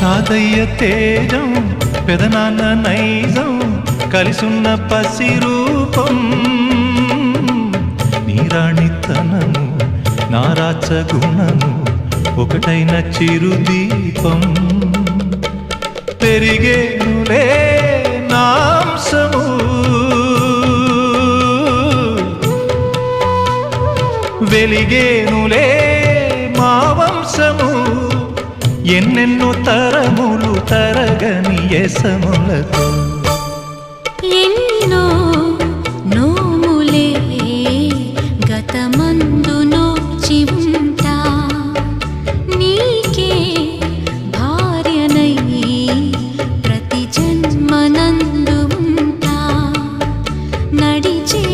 తాతయ్య తేజం పెదనాన్న నైజం కలిసున్న పసి రూపం. నీరాణితనము నారాచ గుణము ఒకటైన చిరుదీపం. పెరిగేనులే నాంసము. వెలిగేనులే ఎన్నెన్నో తరములు తరగని యసములతో ఎన్నో నోములే గతమందు నీకే భార్యనై ప్రతి జన్మనందు నడిచే